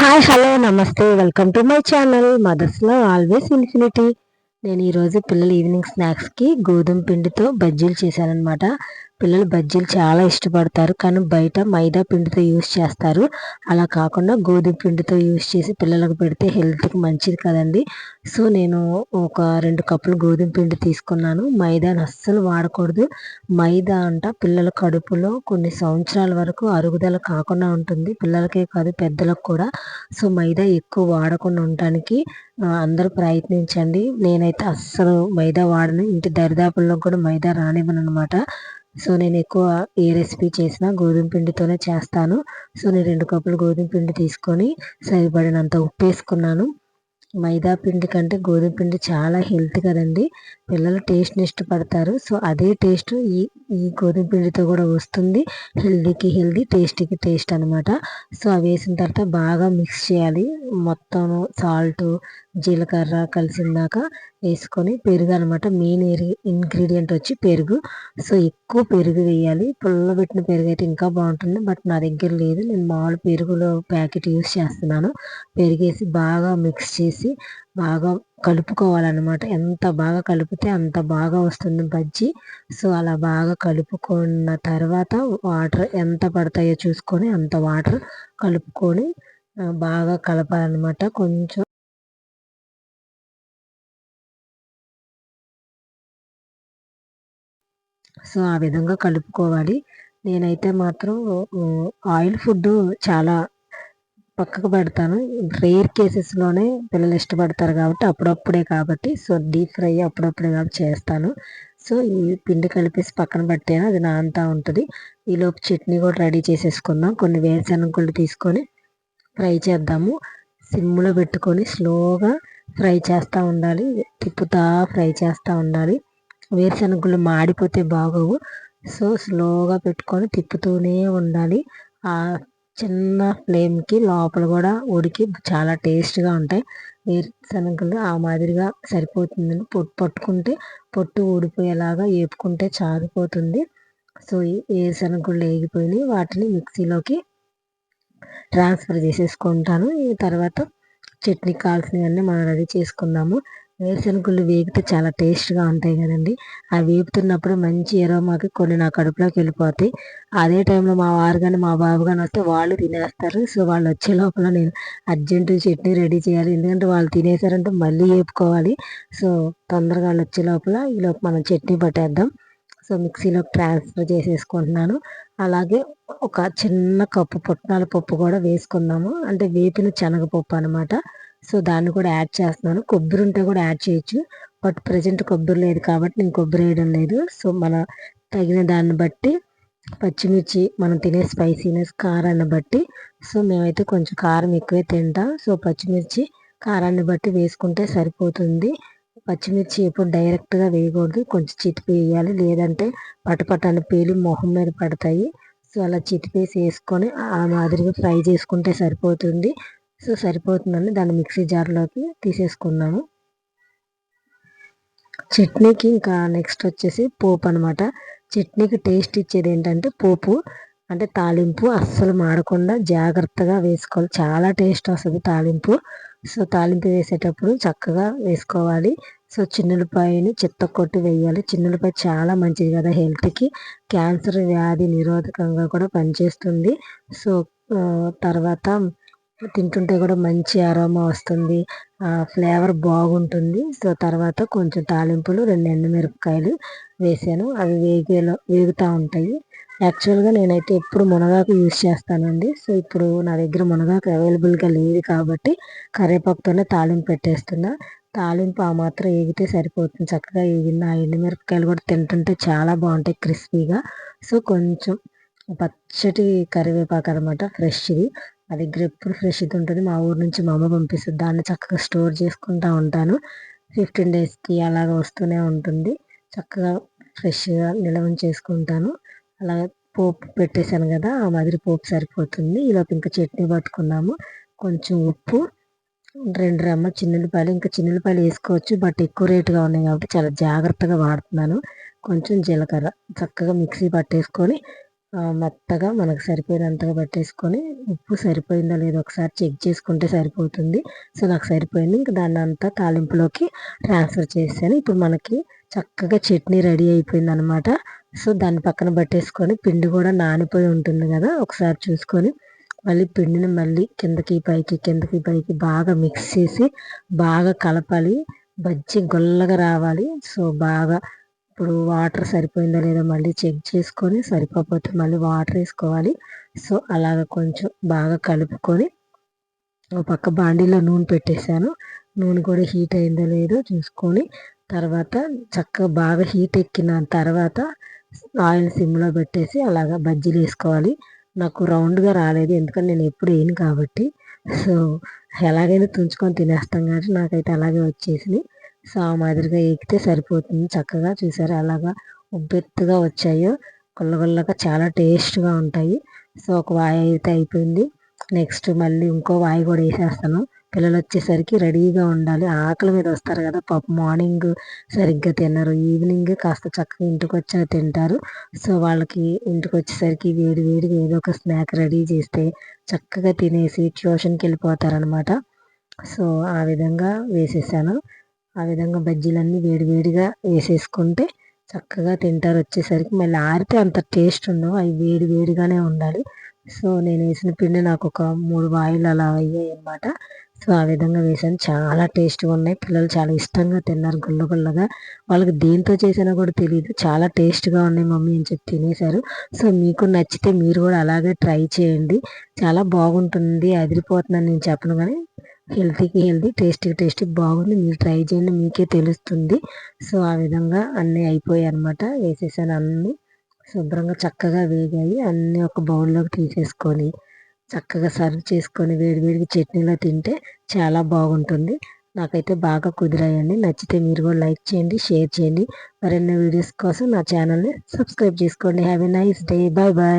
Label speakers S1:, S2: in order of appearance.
S1: Hi hello నమస్తే welcome to my channel మదర్స్లో always infinity. నేను ఈరోజు పిల్లలు ఈవినింగ్ స్నాక్స్కి గోధుమ పిండితో బజ్జీలు చేశానమాట పిల్లలు బజ్జీలు చాలా ఇష్టపడతారు. కానీ బయట మైదా పిండితో యూస్ చేస్తారు. అలా కాకుండా గోధుమ పిండితో యూస్ చేసి పిల్లలకు పెడితే హెల్త్కి మంచిది కదండి. సో నేను ఒక రెండు కప్పులు గోధుమ పిండి తీసుకున్నాను. మైదాని అస్సలు వాడకూడదు. మైదా అంట పిల్లల కడుపులో కొన్ని సంవత్సరాల వరకు అరుగుదల కాకుండా ఉంటుంది. పిల్లలకే కాదు పెద్దలకు కూడా. సో మైదా ఎక్కువ వాడకుండా ఉండటానికి అందరూ ప్రయత్నించండి. నేనైతే అస్సలు మైదా వాడను. ఇంటి దరిదాపుల్లో కూడా మైదా రానివ్వను అనమాట సో నేను ఎక్కువ ఏ రెసిపీ చేసినా గోధుమ పిండితోనే చేస్తాను. సో నేను రెండు కప్పులు గోధుమ పిండి తీసుకొని సరిపడినంత ఉప్పు వేసుకున్నాను. మైదా పిండి కంటే గోధుమ పిండి చాలా హెల్త్ కదండి. పిల్లలు టేస్ట్ని ఇష్టపడతారు. సో అదే టేస్ట్ ఈ ఈ గోధుమ పిండితో కూడా వస్తుంది. హెల్దీకి హెల్దీ టేస్టీకి టేస్ట్ అనమాట సో అవి వేసిన తర్వాత బాగా మిక్స్ చేయాలి. మొత్తం సాల్ట్ జీలకర్ర కలిసిందాక వేసుకొని పెరుగు అనమాట మెయిన్ ఇంగ్రీడియంట్ వచ్చి పెరుగు. సో ఎక్కువ పెరుగు వేయాలి. పుల్లబెట్టిన పెరుగు అయితే ఇంకా బాగుంటుంది. బట్ నా దగ్గర లేదు. నేను మామూలు పెరుగులో ప్యాకెట్ యూస్ చేస్తున్నాను. పెరిగేసి బాగా మిక్స్ చేసి బాగా కలుపుకోవాలన్నమాట. ఎంత బాగా కలిపితే అంత బాగా వస్తుంది బజ్జి. సో అలా బాగా కలుపుకున్న తర్వాత వాటర్ ఎంత పడతాయో చూసుకొని అంత వాటర్ కలుపుకొని బాగా కలపాలన్నమాట. కొంచెం సో ఆ విధంగా కలుపుకోవాలి. నేనైతే మాత్రం ఆయిల్ ఫుడ్ చాలా పక్కకు పెడతాను. రేర్ కేసెస్లోనే పిల్లలు ఇష్టపడతారు కాబట్టి అప్పుడప్పుడే కాబట్టి సో డీప్ ఫ్రై అప్పుడప్పుడే కాబట్టి చేస్తాను. సో ఈ పిండి కలిపేసి పక్కన పెట్టాను అది నాంతా ఉంటుంది. ఈలోపు చట్నీ కూడా రెడీ చేసేసుకుందాం. కొన్ని వేరుశనగలు తీసుకొని ఫ్రై చేద్దాము. సిమ్లో పెట్టుకొని స్లోగా ఫ్రై చేస్తూ ఉండాలి. తిప్పుతా ఫ్రై చేస్తూ ఉండాలి. వేరుశనగలు మాడిపోతే బాగోవు. సో స్లోగా పెట్టుకొని తిప్పుతూనే ఉండాలి. చిన్న ఫ్లేమ్కి లోపల కూడా ఉడికి చాలా టేస్ట్గా ఉంటాయి. వేరుశనగలు ఆ మాదిరిగా సరిపోతుందని పొట్టు పట్టుకుంటే పొట్టు ఊడిపోయేలాగా వేపుకుంటే చారిపోతుంది. సో వేరుశనగలు వేగిపోయినాయి. వాటిని మిక్సీలోకి ట్రాన్స్ఫర్ చేసేసుకుంటాను. ఈ తర్వాత చట్నీ కావాల్సినవన్నీ మనం రెడీ చేసుకుందాము. వేరుశనగుళ్ళు వేగితే చాలా టేస్ట్గా ఉంటాయి కదండి. అవి వేపుతున్నప్పుడు మంచి ఎరోమాకి కొన్ని నా కడుపులోకి వెళ్ళిపోతాయి. అదే టైంలో మా వారు కానీ మా బాబు కానీ వస్తే వాళ్ళు తినేస్తారు. సో వాళ్ళు వచ్చే లోపల నేను అర్జెంటు చట్నీ రెడీ చేయాలి. ఎందుకంటే వాళ్ళు తినేసారంటే మళ్ళీ వేపుకోవాలి. సో తొందరగా వాళ్ళు వచ్చే లోపల ఈ లోపల మనం చట్నీ పట్టేద్దాం. సో మిక్సీలోకి ట్రాన్స్ఫర్ చేసేసుకుంటున్నాను. అలాగే ఒక చిన్న కప్పు పుట్నాల పప్పు కూడా వేసుకున్నాము అంటే వేపిన శనగపప్పు అనమాట సో దాన్ని కూడా యాడ్ చేస్తున్నాను. కొబ్బరి ఉంటే కూడా యాడ్ చేయొచ్చు. బట్ ప్రజెంట్ కొబ్బరి లేదు కాబట్టి నేను కొబ్బరి వేయడం లేదు. సో మన తగిన దాన్ని బట్టి పచ్చిమిర్చి మనం తినే స్పైసీనెస్ కారాన్ని బట్టి. సో మేమైతే కొంచెం కారం ఎక్కువే తింటాం. సో పచ్చిమిర్చి కారాన్ని బట్టి వేసుకుంటే సరిపోతుంది. పచ్చిమిర్చి ఎప్పుడు డైరెక్ట్గా వేయకూడదు. కొంచెం చితిపి వేయాలి. లేదంటే పటపటాన్ని పేలి మొహం మీద పడతాయి. సో అలా చితిపేసి వేసుకొని ఆ మాదిరిగా ఫ్రై చేసుకుంటే సరిపోతుంది. సో సరిపోతుందండి. దాన్ని మిక్సీ జార్లోకి తీసేసుకున్నాము. చట్నీకి ఇంకా నెక్స్ట్ వచ్చేసి పోపు అనమాట చట్నీకి టేస్ట్ ఇచ్చేది ఏంటంటే పోపు. అంటే తాలింపు అస్సలు మాడకుండా జాగ్రత్తగా వేసుకోవాలి. చాలా టేస్ట్ వస్తుంది తాలింపు. సో తాలింపు వేసేటప్పుడు చక్కగా వేసుకోవాలి. సో చిన్నులపాయని చిత్త కొట్టి వేయాలి. చిన్నులపాయ చాలా మంచిది కదా హెల్త్కి. క్యాన్సర్ వ్యాధి నిరోధకంగా కూడా పనిచేస్తుంది. సో తర్వాత తింటుంటే కూడా మంచి అరోమా వస్తుంది. ఫ్లేవర్ బాగుంటుంది. సో తర్వాత కొంచెం తాలింపులు రెండు ఎండుమిరపకాయలు వేసాను. అవి వేగేలో వేగుతూ ఉంటాయి. యాక్చువల్గా నేనైతే ఎప్పుడు మునగాకు యూజ్ చేస్తానండి. సో ఇప్పుడు నా దగ్గర మునగాకు అవైలబుల్గా లేదు కాబట్టి కరివేపాకుతోనే తాలింపు పెట్టేస్తున్నా. తాలింపు ఆ మాత్రం ఏగితే సరిపోతుంది. చక్కగా వేగింది ఆ ఎండుమిరపకాయలు కూడా తింటుంటే చాలా బాగుంటాయి క్రిస్పీగా. సో కొంచెం పచ్చటి కరివేపాకు అనమాట ఫ్రెష్ది. మా దగ్గర ఎప్పుడు ఫ్రెష్ ఇది ఉంటుంది. మా ఊరు నుంచి మా అమ్మ పంపిస్తుంది. దాన్ని చక్కగా స్టోర్ చేసుకుంటూ ఉంటాను. ఫిఫ్టీన్ డేస్కి అలాగ వస్తూనే ఉంటుంది. చక్కగా ఫ్రెష్గా నిల్వ చేసుకుంటాను. అలా పోపు పెట్టేశాను కదా ఆ మాదిరి పోపు సరిపోతుంది. ఈలోపు ఇంకా చట్నీ పట్టుకున్నాము. కొంచెం ఉప్పు రెండు రమ్మ చిన్నులపాయలు. ఇంకా చిన్నులపాయలు వేసుకోవచ్చు బట్ ఎక్కువ రేటుగా ఉన్నాయి కాబట్టి చాలా జాగ్రత్తగా వాడుతున్నాను. కొంచెం జీలకర్ర చక్కగా మిక్సీ పట్టేసుకొని మెత్తగా మనకు సరిపోయినంతగా పెట్టేసుకొని ఉప్పు సరిపోయిందో లేదో ఒకసారి చెక్ చేసుకుంటే సరిపోతుంది. సో నాకు సరిపోయింది. ఇంకా దాన్ని అంతా తాలింపులోకి ట్రాన్స్ఫర్ చేశాను ఇప్పుడు మనకి చక్కగా చట్నీ రెడీ అయిపోయింది అనమాట సో దాన్ని పక్కన పట్టేసుకొని పిండి కూడా నానిపోయి ఉంటుంది కదా ఒకసారి చూసుకొని మళ్ళీ పిండిని మళ్ళీ కిందకి పైకి కిందకి పైకి బాగా మిక్స్ చేసి బాగా కలపాలి. బజ్జి గొల్లగా రావాలి. సో బాగా ఇప్పుడు వాటర్ సరిపోయిందో లేదో మళ్ళీ చెక్ చేసుకొని సరిపోతే మళ్ళీ వాటర్ వేసుకోవాలి. సో అలాగ కొంచెం బాగా కలుపుకొని ఒక పక్క బాండీలో నూనె పెట్టేశాను. నూనె కూడా హీట్ అయిందో లేదో చూసుకొని తర్వాత చక్కగా బాగా హీట్ ఎక్కిన తర్వాత ఆయిల్ సిమ్లో పెట్టేసి అలాగా బజ్జీలు వేసుకోవాలి. నాకు రౌండ్గా రాలేదు ఎందుకంటే నేను ఎప్పుడు వేయను కాబట్టి. సో ఎలాగైనా తుంచుకొని తినేస్తాం కాబట్టి నాకైతే అలాగే వచ్చేసింది సో ఆ మాదిరిగా ఎక్కితే సరిపోతుంది. చక్కగా చూసారు? అలాగా ఉబ్బెత్తుగా వచ్చాయో గుల్లగుల్లగా చాలా టేస్ట్గా ఉంటాయి. సో ఒక వాయి అయితే అయిపోయింది. నెక్స్ట్ మళ్ళీ ఇంకో వాయి కూడా వేసేస్తాను. పిల్లలు వచ్చేసరికి రెడీగా ఉండాలి. ఆకలి మీద వస్తారు కదా పాప మార్నింగ్ సరిగ్గా తినరు. ఈవినింగ్ కాస్త చక్కగా ఇంటికి వచ్చాక తింటారు. సో వాళ్ళకి ఇంటికి వచ్చేసరికి వేడి వేడిగా ఏదో ఒక స్నాక్ రెడీ చేస్తే చక్కగా తినేసి ట్యూషన్కి వెళ్ళిపోతారనమాట సో ఆ విధంగా వేసేసాను. ఆ విధంగా బజ్జీలన్నీ వేడివేడిగా వేసేసుకుంటే చక్కగా తింటారు వచ్చేసరికి. మళ్ళీ ఆరితే అంత టేస్ట్ ఉండవు అవి వేడి వేడిగానే ఉండాలి. సో నేను వేసిన పిండి నాకు ఒక మూడు వాయిలు అలా అయ్యాయి అనమాట సో ఆ విధంగా వేసాను. చాలా టేస్ట్గా ఉన్నాయి. పిల్లలు చాలా ఇష్టంగా తిన్నారు గుల్ల గుల్లగా. వాళ్ళకి దేంతో చేసినా కూడా తెలియదు చాలా టేస్ట్గా ఉన్నాయి మమ్మీ అని చెప్పి తినేశారు. సో మీకు నచ్చితే మీరు కూడా అలాగే ట్రై చేయండి. చాలా బాగుంటుంది అదిరిపోతుందని నేను చెప్పను కానీ హెల్తీకి హెల్తీ టేస్టీకి టేస్టీ బాగుంది. మీరు ట్రై చేయండి మీకే తెలుస్తుంది. సో ఆ విధంగా అన్నీ అయిపోయాయి అనమాట వేసేసాను అన్నీ. శుభ్రంగా చక్కగా వేగాయి. అన్నీ ఒక బౌల్లోకి తీసేసుకొని చక్కగా సర్వ్ చేసుకొని వేడివేడికి చట్నీలో తింటే చాలా బాగుంటుంది. నాకైతే బాగా కుదిరాయండి. నచ్చితే మీరు కూడా లైక్ చేయండి షేర్ చేయండి. మరిన్ని వీడియోస్ కోసం నా ఛానల్ని సబ్స్క్రైబ్ చేసుకోండి. Have a nice day. Bye bye.